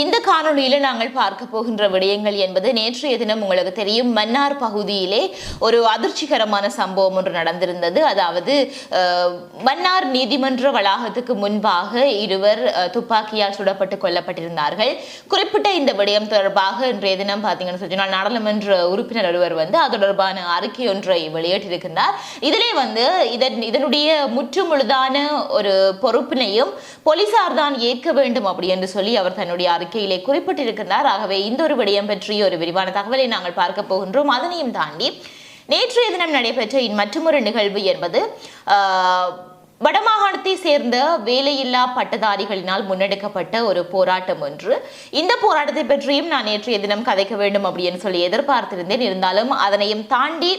இந்த காணொளியில நாங்கள் பார்க்க போகின்ற விடயங்கள் என்பது நேற்றைய தினம் உங்களுக்கு தெரியும். மன்னார் பகுதியிலே ஒரு அதிர்ச்சிகரமான சம்பவம் ஒன்று நடந்திருந்தது. அதாவது மன்னார் நீதிமன்ற வளாகத்துக்கு முன்பாக இருவர் துப்பாக்கியால் சுடப்பட்டு கொல்லப்பட்டிருந்தார்கள். குறிப்பிட்ட இந்த விடயம் தொடர்பாக இன்றைய தினம் பார்த்தீங்கன்னு சொன்னால் நாடாளுமன்ற உறுப்பினர் ஒருவர் வந்து அது தொடர்பான அறிக்கை ஒன்றை வெளியிட்டிருக்கின்றார். இதிலே வந்து இதன் இதனுடைய முற்றுமுழுதான ஒரு பொறுப்பினையும் போலீசார் தான் ஏற்க வேண்டும் அப்படி என்று சொல்லி அவர் தன்னுடைய அறிக்கையிலே குறிப்பிட்டிருக்கின்றார். ஆகவே இந்த ஒரு விடயம் பற்றிய ஒரு விரிவான தகவலை நாங்கள் பார்க்க போகின்றோம். அதனையும் தாண்டி நேற்றைய தினம் நடைபெற்ற மற்றொரு நிகழ்வு என்பது வடமாகாணத்தை சேர்ந்த வேலையில்லா பட்டதாரிகளினால் முன்னெடுக்கப்பட்ட ஒரு போராட்டம் ஒன்று. இந்த போராட்டத்தை பற்றியும் நான் நேற்றைய தினம் கதைக்க வேண்டும் அப்படின்னு சொல்லி எதிர்பார்த்திருந்தேன். இருந்தாலும் அதனையும் தாண்டி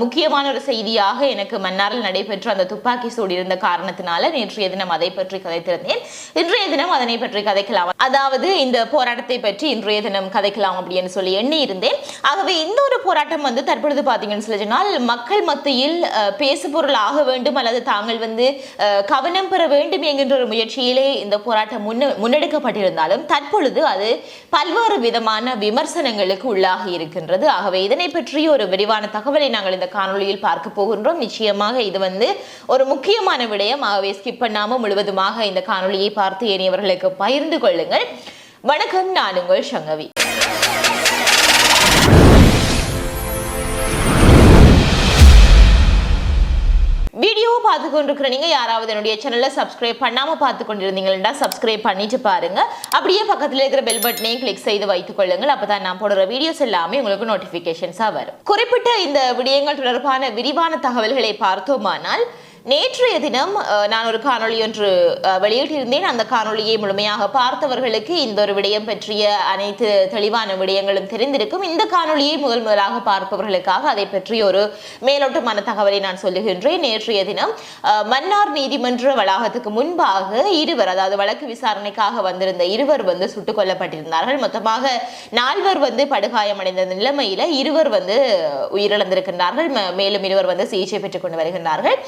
முக்கியமான ஒரு செய்தியாக எனக்கு மன்னாரில் நடைபெற்ற அந்த துப்பாக்கி சூடு இருந்த காரணத்தினால நேற்றைய தினம் அதை பற்றி கதைத்திருந்தேன். இன்றைய தினம் அதனை பற்றி கதைக்கலாம். அதாவது இந்த போராட்டத்தை பற்றி இன்றைய தினம் கதைக்கலாம் அப்படின்னு சொல்லி எண்ணி இருந்தேன். ஆகவே இந்த ஒரு போராட்டம் வந்து தற்பொழுது பார்த்தீங்கன்னு சொல்லி சொன்னால் மக்கள் மத்தியில் பேசுபொருள் ஆக வேண்டும் அல்லது தாங்கள் வந்து கவனம் பெற வேண்டும் என்கின்ற ஒரு முயற்சியிலே இந்த போராட்டம் முன்ன முன்னெடுக்கப்பட்டிருந்தாலும் தற்பொழுது அது பல்வேறு விதமான விமர்சனங்களுக்கு உள்ளாகி இருக்கின்றது. ஆகவே இதனை பற்றி ஒரு விரிவான தகவலை நாங்கள் இந்த காணொளியில் பார்க்க போகின்றோம். நிச்சயமாக இது வந்து ஒரு முக்கியமான விடயம். ஆகவே ஸ்கிப் பண்ணாமல் முழுவதுமாக இந்த காணொலியை பார்த்து ஏனையவர்களுக்கு பகிர்ந்து கொள்ளுங்கள். வணக்கம் நான் உங்கள் சங்கவி. பார்த்து கொண்டிருக்கிற நீங்கள் யாராவது என்னுடைய சேனலை சப்ஸ்கிரைப் பண்ணாமல் பார்த்து கொண்டிருந்தீங்கன்னா சப்ஸ்கிரைப் பண்ணிட்டு பாருங்க. அப்படியே பக்கத்தில் இருக்கிற பெல் பட்டனையும் கிளிக் செய்து வைத்துக் கொள்ளுங்கள். அப்பதான் நான் போடுற வீடியோஸ் எல்லாமே உங்களுக்கு நோட்டிஃபிகேஷன்ஸாக வரும். குறிப்பிட்ட இந்த விடயங்கள் தொடர்பான விரிவான தகவல்களை பார்த்தோமானால் நேற்றைய தினம் நான் ஒரு காணொளி ஒன்று வெளியிட்டிருந்தேன். அந்த காணொளியை முழுமையாக பார்த்தவர்களுக்கு இந்த ஒரு விடயம் பற்றிய அனைத்து தெளிவான விடயங்களும் தெரிந்திருக்கும். இந்த காணொளியை முதல் முதலாக பார்ப்பவர்களுக்காக அதை பற்றி ஒரு மேலோட்டமான தகவலை நான் சொல்லுகின்றேன். நேற்றைய தினம் மன்னார் நீதிமன்ற வளாகத்துக்கு முன்பாக இருவர் அதாவது வழக்கு விசாரணைக்காக வந்திருந்த இருவர் வந்து சுட்டுக் கொல்லப்பட்டிருந்தார்கள். மொத்தமாக நால்வர் வந்து படுகாயமடைந்த நிலைமையில இருவர் வந்து உயிரிழந்திருக்கின்றார்கள். மேலும் இருவர் வந்து சிகிச்சை பெற்றுக் கொண்டு வருகின்றார்கள்.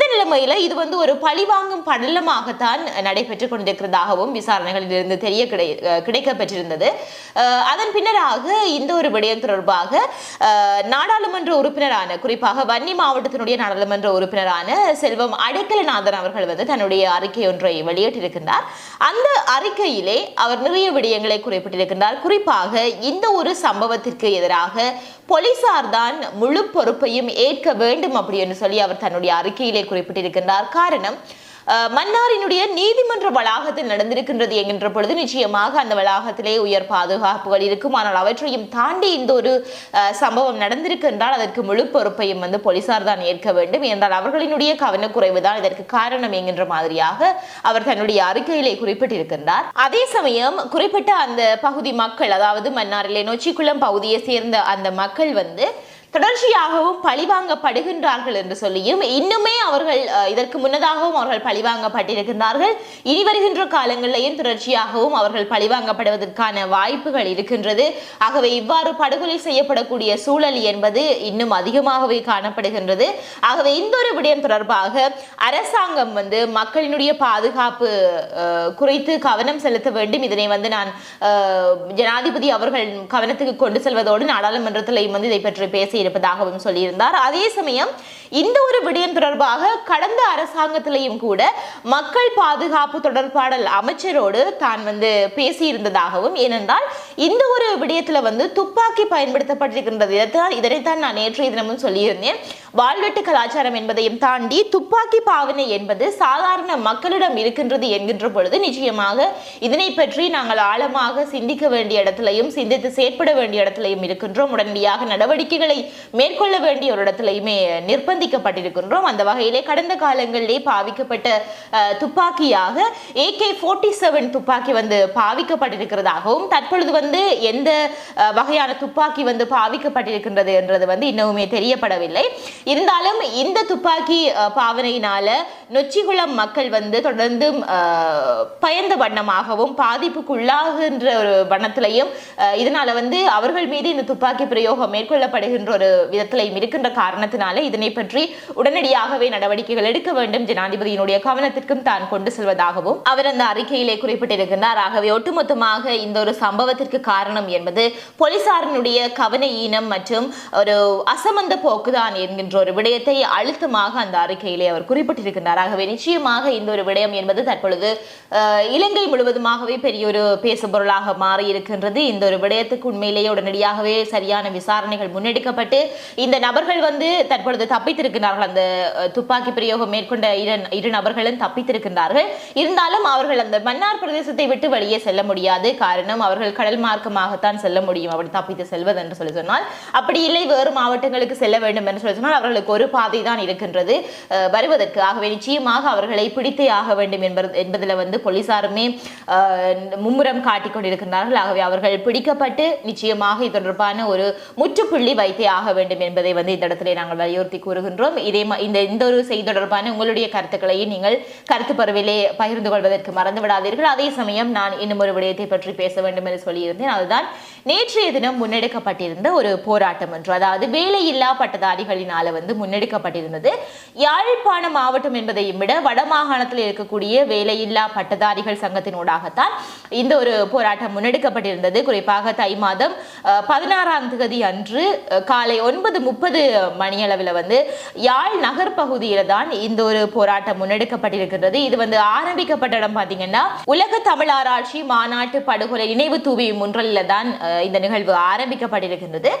இந்த நிலைமையில இது வந்து ஒரு பழிவாங்கும் படலமாகத்தான் நடைபெற்றுக் கொண்டிருக்கிறதாகவும் விசாரணைகளில் இருந்து தெரிய கிடை கிடைக்கப்பெற்றிருந்தது அதன் பின்னராக இந்த ஒரு விடயம் தொடர்பாக நாடாளுமன்ற உறுப்பினரான குறிப்பாக வன்னி மாவட்டத்தினுடைய நாடாளுமன்ற உறுப்பினரான செல்வம் அடைக்கலநாதன் அவர்கள் வந்து தன்னுடைய அறிக்கை ஒன்றை வெளியிட்டிருக்கின்றார். அந்த அறிக்கையிலே அவர் நிறைய விடயங்களை குறிப்பிட்டிருக்கின்றார். குறிப்பாக இந்த ஒரு சம்பவத்திற்கு எதிராக போலீசார் தான் முழு பொறுப்பையும் ஏற்க வேண்டும் அப்படின்னு சொல்லி அவர் தன்னுடைய அறிக்கையிலே குறிப்பிட்டிருக்கின்றார். காரணம் மன்னாரினுடைய நீதிமன்ற வளாகத்தில் நடந்திருக்கின்றது என்கின்ற பொழுது நிச்சயமாக அந்த வளாகத்திலே உயர் பாதுகாப்புகள் இருக்கும். ஆனால் அவற்றையும் தாண்டி இந்த ஒரு சம்பவம் நடந்திருக்கின்றால் அதற்கு முழு பொறுப்பையும் வந்து போலீசார் தான் ஏற்க வேண்டும். என்றால் அவர்களினுடைய கவனக்குறைவு தான் இதற்கு காரணம் என்கின்ற மாதிரியாக அவர் தன்னுடைய அறிக்கையிலே குறிப்பிட்டிருக்கின்றார். அதே சமயம் குறிப்பிட்ட அந்த பகுதி மக்கள் அதாவது மன்னாரிலே நொச்சிக்குளம் பகுதியை சேர்ந்த அந்த மக்கள் வந்து தொடர்ச்சியாகவும் பழிவாங்கப்படுகின்றார்கள் என்று சொல்லியும் இன்னுமே அவர்கள் இதற்கு முன்னதாகவும் அவர்கள் பழிவாங்கப்பட்டிருக்கின்றார்கள். இனி வருகின்ற காலங்களிலேயும் தொடர்ச்சியாகவும் அவர்கள் பழிவாங்கப்படுவதற்கான வாய்ப்புகள் இருக்கின்றது. ஆகவே இவ்வாறு படுகொலை செய்யப்படக்கூடிய சூழல் என்பது இன்னும் அதிகமாகவே காணப்படுகின்றது. ஆகவே இந்த ஒரு விடயம் தொடர்பாக அரசாங்கம் வந்து மக்களினுடைய பாதுகாப்பு குறித்து கவனம் செலுத்த வேண்டும். இதனை வந்து நான் ஜனாதிபதி அவர்கள் கவனத்துக்கு கொண்டு செல்வதோடு நாடாளுமன்றத்திலையும் வந்து இதை பற்றி பேசி இருப்பதாகவும் சொல்லியிருந்தார். அதே சமயம் இந்த ஒரு விடயம் தொடர்பாக கடந்த அரசாங்கத்திலையும் கூட மக்கள் பாதுகாப்பு தொடர்பாடல் அமைச்சரோடு தான் வந்து பேசியிருந்ததாகவும் ஏனென்றால் இந்த ஒரு விடயத்தில் வந்து துப்பாக்கி பயன்படுத்தப்பட்டிருக்கின்றது. இதைத்தான் இதனைத்தான் நான் நேற்றைய தினமும் சொல்லியிருந்தேன். வாழ்வெட்டு கலாச்சாரம் என்பதையும் தாண்டி துப்பாக்கி பாவனை என்பது சாதாரண மக்களிடம் இருக்கின்றது என்கின்ற பொழுது நிச்சயமாக இதனை பற்றி நாங்கள் ஆழமாக சிந்திக்க வேண்டிய இடத்திலையும் சிந்தித்து செயற்பட வேண்டிய இடத்திலையும் இருக்கின்றோம். உடனடியாக நடவடிக்கைகளை மேற்கொள்ள வேண்டிய ஒரு இடத்திலையுமே நிர்பந்திக்கப்பட்டிருக்கின்றோம். அந்த வகையிலே கடந்த காலங்களிலே பாவிக்கப்பட்ட துப்பாக்கியாக துப்பாக்கியாக ஏகே ஃபோர்ட்டி செவன் துப்பாக்கி வந்து பாவிக்கப்பட்டிருக்கிறதாகவும் தற்பொழுது வந்து எந்த வகையான துப்பாக்கி வந்து பாவிக்கப்பட்டிருக்கின்றது என்றது வந்து இன்னுமே தெரியப்படவில்லை. இருந்தாலும் இந்த துப்பாக்கி பாவனையினால நொச்சிகுளம் மக்கள் வந்து தொடர்ந்து பயந்த வண்ணமாகவும் பாதிப்புக்குள்ளாகின்ற ஒரு வண்ணத்திலையும் இதனால வந்து அவர்கள் மீது இந்த துப்பாக்கி பிரயோகம் மேற்கொள்ளப்படுகின்ற ஒரு ஒரு விதத்திலையும் இருக்கின்ற காரணத்தினால இதனை பற்றி பற்றி உடனடியாகவே நடவடிக்கைகள் எடுக்க வேண்டும். ஜனாதிபதியினுடைய கவனத்திற்கும் தான் கொண்டு செல்வதாகவும் அவர் அந்த அறிக்கையிலே குறிப்பிட்டிருக்கிறார் ஆகவே ஒட்டுமொத்தமாக இந்த ஒரு சம்பவத்திற்கு காரணம் என்பது போலீசாரினுடைய கவன ஈனம் மற்றும் ஒரு அசமந்த போக்குதான் என்கின்ற ஒரு விடயத்தை அழுத்தமாக அந்த அறிக்கையிலே அவர் குறிப்பிட்டிருக்கிறார் ஆகவே நிச்சயமாக இந்த ஒரு விடயம் என்பது தற்பொழுது இலங்கை முழுவதுமாகவே பெரிய ஒரு பேசுபொருளாக மாறி இருக்கின்றது இந்த ஒரு விடயத்துக்கு உண்மையிலேயே உடனடியாகவே சரியான விசாரணைகள் முன்னெடுக்கப்பட்டு இந்த நபர்கள் வந்து தற்பொழுது தப்பித்து தப்பித்திருக்கிறார்கள். அந்த துப்பாக்கி பிரயோகம் மேற்கொண்ட இரு இரு நபர்களும் தப்பித்திருக்கின்றார்கள். இருந்தாலும் அவர்கள் அந்த மன்னார் பிரதேசத்தை விட்டு வெளியே செல்ல முடியாது. காரணம் அவர்கள் கடல் மார்க்கமாகத்தான் செல்ல முடியும். அப்படி தப்பித்து செல்வது என்று சொல்லி சொன்னால். அப்படி இல்லை வேறு மாவட்டங்களுக்கு செல்ல வேண்டும் என்று சொல்லி சொன்னால் அவர்களுக்கு ஒரு பாதை தான் இருக்கின்றது வருவதற்கு. ஆகவே நிச்சயமாக அவர்களை பிடித்தே ஆக வேண்டும் என்பது என்பதில் வந்து போலீசாருமே மும்முரம் காட்டிக் கொண்டிருக்கின்றார்கள். ஆகவே அவர்கள் பிடிக்கப்பட்டு நிச்சயமாக இது தொடர்பான ஒரு முற்றுப்புள்ளி வைத்தே ஆக வேண்டும் என்பதை வந்து இந்த இடத்திலே நாங்கள் வலியுறுத்தி கூறுகின்றோம் இதே இந்த இந்த ஒரு செய்தி தொடர்பான உங்களுடைய கருத்துக்களையும் நீங்கள் கருத்து பருவிலே பகிர்ந்து கொள்வதற்கு மறந்து விடாதீர்கள் அதே சமயம் நான் இன்னும் ஒரு விடயத்தை பற்றி பேச வேண்டும் என்று சொல்லியிருந்தேன். அதுதான் நேற்றைய தினம் முன்னெடுக்கப்பட்டிருந்த ஒரு போராட்டம் ஒன்று. அதாவது வேலையில்லா பட்டதாரிகளினால வந்து முன்னெடுக்கப்பட்டிருந்தது. யாழ்ப்பாண மாவட்டம் என்பதையும் விட வடமாகாணத்தில் இருக்கக்கூடிய வேலையில்லா பட்டதாரிகள் சங்கத்தினூடாகத்தான் இந்த ஒரு போராட்டம் முன்னெடுக்கப்பட்டிருந்தது. குறிப்பாக தை மாதம் பதினாறாம் தேதி அன்று காலை ஒன்பது முப்பது மணியளவில் வந்து யாழ் நகர் தான் இந்த ஒரு போராட்டம் முன்னெடுக்கப்பட்டிருக்கிறது இது வந்து ஆரம்பிக்கப்பட்ட இடம் பார்த்தீங்கன்னா உலக தமிழ் ஆராய்ச்சி மாநாட்டு படுகொலை நினைவு தூவி முன்றலில் தான் இந்த நிகழ்வு ஆரம்பிக்கப்பட்டிருக்கின்றது.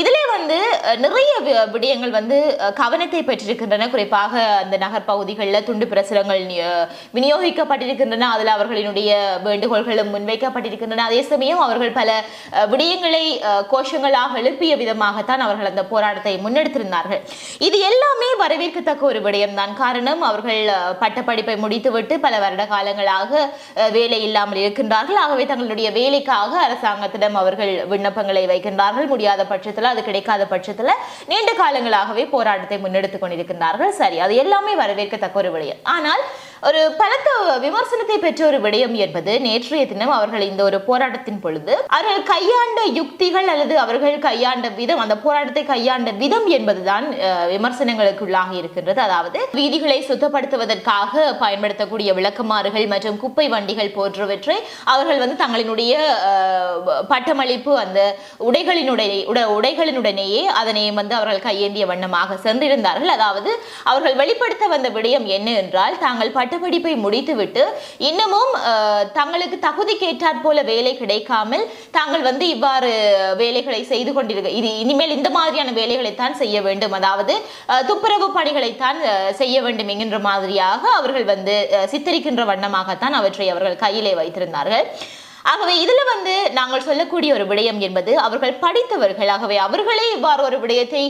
இதிலே வந்து நிறைய விடயங்கள் வந்து கவனத்தை பெற்றிருக்கின்றன. குறிப்பாக அந்த நகர் பகுதிகளில் துண்டு பிரசுரங்கள் விநியோகிக்கப்பட்டிருக்கின்றன. அதில் அவர்களினுடைய வேண்டுகோள்களும் முன்வைக்கப்பட்டிருக்கின்றன. அதே சமயம் அவர்கள் பல விடயங்களை கோஷங்களாக எழுப்பிய விதமாகத்தான் அவர்கள் அந்த போராட்டத்தை முன்னெடுத்திருந்தார்கள். இது எல்லாமே வரவேற்கத்தக்க ஒரு விடயம் தான் காரணம் அவர்கள் பட்டப்படிப்பை முடித்துவிட்டு பல வருட காலங்களாக வேலை இல்லாமல் இருக்கின்றார்கள். ஆகவே தங்களுடைய வேலைக்காக அரசாங்கத்திடம் அவர்கள் விண்ணப்பங்களை வைக்கின்றார்கள். முடியாத பட்சத்தில் அது கிடைக்காத பட்சத்தில் நீண்ட காலங்களாகவே போராட்டத்தை முன்னெடுத்துக் கொண்டிருக்கின்றார்கள். சரி அது எல்லாமே வரவேற்கத்தக்க ஒரு விடயம். ஆனால் ஒரு பலத்த விமர்சனத்தை பெற்ற ஒரு விடயம் என்பது நேற்றைய தினம் அவர்கள் இந்த ஒரு போராட்டத்தின் பொழுது அவர்கள் கையாண்ட யுக்திகள் அல்லது அவர்கள் கையாண்ட விதம் அந்த போராட்டத்தை கையாண்ட விதம் என்பதுதான் விமர்சனங்களுக்குள்ளாக இருக்கின்றது. அதாவது வீதிகளை சுத்தப்படுத்துவதற்காக பயன்படுத்தக்கூடிய விளக்குமாறுகள் மற்றும் குப்பை வண்டிகள் போன்றவற்றை அவர்கள் வந்து தங்களினுடைய பட்டமளிப்பு அந்த உடைகளினுடைய உட- உடைகளினுடனேயே அதனை வந்து அவர்கள் கையேந்திய வண்ணமாக சென்றிருந்தார்கள். அதாவது அவர்கள் வெளிப்படுத்த வந்த விடயம் என்ன என்றால் தாங்கள் பட்டப்படிப்பை முடித்துவிட்டு இன்னமும் தங்களுக்கு தகுதி கேட்டாற் போல வேலை கிடைக்காமல் தாங்கள் வந்து இவ்வாறு வேலைகளை செய்து கொண்டிருக்க இது இனிமேல் இந்த மாதிரியான வேலைகளைத்தான் செய்ய வேண்டும். அதாவது அஹ், துப்புரவு பணிகளைத்தான் செய்ய வேண்டும் என்கின்ற மாதிரியாக அவர்கள் வந்து சித்தரிக்கின்ற வண்ணமாகத்தான் அவற்றை அவர்கள் கையிலே வைத்திருந்தார்கள். ஆகவே இதில் வந்து நாங்கள் சொல்லக்கூடிய ஒரு விடயம் என்பது அவர்கள் படித்தவர்கள். ஆகவே அவர்களே இவ்வாறு ஒரு விடயத்தை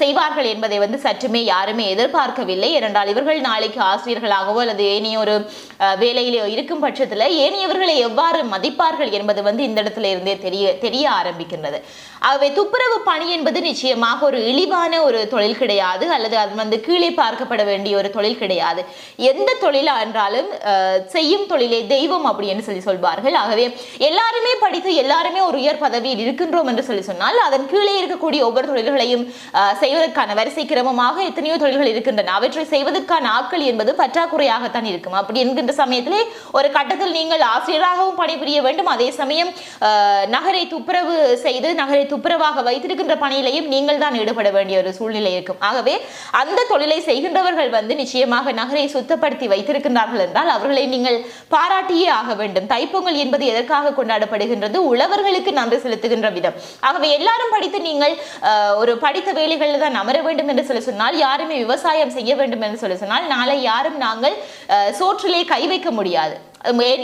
செய்வார்கள் என்பதை வந்து சற்றுமே யாருமே எதிர்பார்க்கவில்லை. ஏனென்றால் இவர்கள் நாளைக்கு ஆசிரியர்களாகவோ அல்லது ஏனைய ஒரு வேலையிலோ இருக்கும் பட்சத்தில் ஏனையவர்களை எவ்வாறு மதிப்பார்கள் என்பது வந்து இந்த இடத்துல இருந்தே தெரிய தெரிய ஆரம்பிக்கின்றது. ஆகவே துப்புரவு பணி என்பது நிச்சயமாக ஒரு இழிவான ஒரு தொழில் கிடையாது. அல்லது அது வந்து கீழே பார்க்கப்பட வேண்டிய ஒரு தொழில் கிடையாது. எந்த தொழிலா என்றாலும் செய்யும் தொழிலே தெய்வம் அப்படின்னு சொல்லி சொல்வார்கள். ஆகவே எல்லாருமே படித்து எல்லாருமே ஒரு உயர் பதவியில் இருக்கின்றோம் என்று சொல்லி சொன்னால் அதன் கீழே இருக்கக்கூடிய ஒவ்வொரு தொழில்களையும் செய்வதற்கான வரிசை கிரமமாக எத்தனையோ தொழில்கள் இருக்கின்றன. அவற்றை செய்வதற்கான ஆட்கள் என்பது பற்றாக்குறையாகத்தான் இருக்கும். அப்படி என்கின்ற சமயத்திலே ஒரு கட்டத்தில் நீங்கள் ஆசிரியராகவும் பணிபுரிய வேண்டும். அதே சமயம் நகரை துப்புரவு செய்து நகரை துப்புரவாக வைத்திருக்கின்ற பணியிலையும் நீங்கள் தான் ஈடுபட வேண்டிய ஒரு சூழ்நிலை இருக்கும். ஆகவே அந்த தொழிலை செய்கின்றவர்கள் வந்து நிச்சயமாக நகரை சுத்தப்படுத்தி வைத்திருக்கின்றார்கள் என்றால் அவர்களை நீங்கள் பாராட்டியே ஆக வேண்டும். தைப்பொங்கல் என்பது எதற்காக கொண்டாடப்படுகின்றது? உழவர்களுக்கு நன்றி செலுத்துகின்ற விதம். ஆகவே எல்லாரும் படித்து நீங்கள் அஹ், ஒரு படித்த வேலைகளில் தான் அமர வேண்டும் என்று சொல்லி சொன்னால் யாருமே விவசாயம் செய்ய வேண்டும் என்று சொல்லி சொன்னால் நாளை யாரும் நாங்கள் அஹ், சோற்றிலே கை வைக்க முடியாது.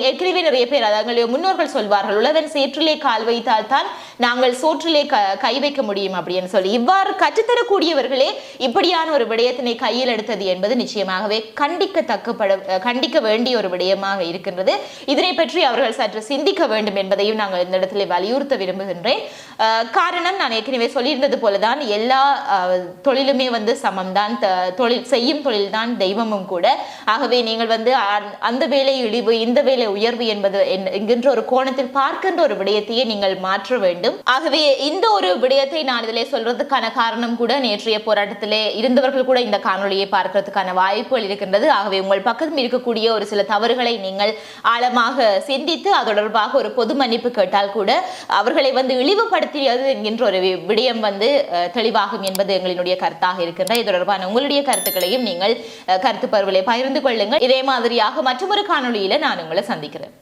ஏற்கனவே நிறைய பேர் அதாவது முன்னோர்கள் சொல்வார்கள் உழவன் சேற்றிலே கால் வைத்தால் தான் நாங்கள் சோற்றிலே க கை வைக்க முடியும் அப்படின்னு சொல்லி. இவ்வாறு கற்றுத்தரக்கூடியவர்களே இப்படியான ஒரு விடயத்தினை கையில் எடுத்தது என்பது நிச்சயமாகவே கண்டிக்கத்தக்கப்பட கண்டிக்க வேண்டிய ஒரு விடயமாக இருக்கின்றது. இதனை பற்றி அவர்கள் சற்று சிந்திக்க வேண்டும் என்பதையும் நாங்கள் இந்த இடத்துல வலியுறுத்த விரும்புகின்றேன். காரணம் நான் ஏற்கனவே சொல்லியிருந்தது போலதான் எல்லா தொழிலுமே வந்து சமம்தான் தொழில் செய்யும் தொழில்தான் தெய்வமும் கூட. ஆகவே நீங்கள் வந்து அந்த வேலை இழிவு இந்த வேலை உயர்வு என்பது என்கின்ற ஒரு கோணத்தில் பார்க்கின்ற ஒரு விடயத்தையே நீங்கள் மாற்ற வேண்டும். ஆகவே இந்த ஒரு விடயத்தை நான் இதிலே சொல்றதுக்கான காரணம் கூட நேற்றைய போராட்டத்திலே இருந்தவர்கள் கூட இந்த காணொலியை பார்க்கறதுக்கான வாய்ப்புகள் இருக்கின்றது. ஆகவே உங்கள் பக்கத்தில் இருக்கக்கூடிய ஒரு சில தவறுகளை நீங்கள் ஆழமாக சிந்தித்து அது தொடர்பாக ஒரு பொது மன்னிப்பு கேட்டால் கூட அவர்களை வந்து இழிவுபடுத்தியது என்கின்ற ஒரு விடயம் வந்து தெளிவாகும் என்பது எங்களினுடைய கருத்தாக இருக்கின்ற இது தொடர்பான உங்களுடைய கருத்துக்களையும் நீங்கள் கருத்து பருவலை பகிர்ந்து கொள்ளுங்கள். இதே மாதிரியாக மற்றொரு காணொளியில நான் உங்களை சந்திக்கிறேன்.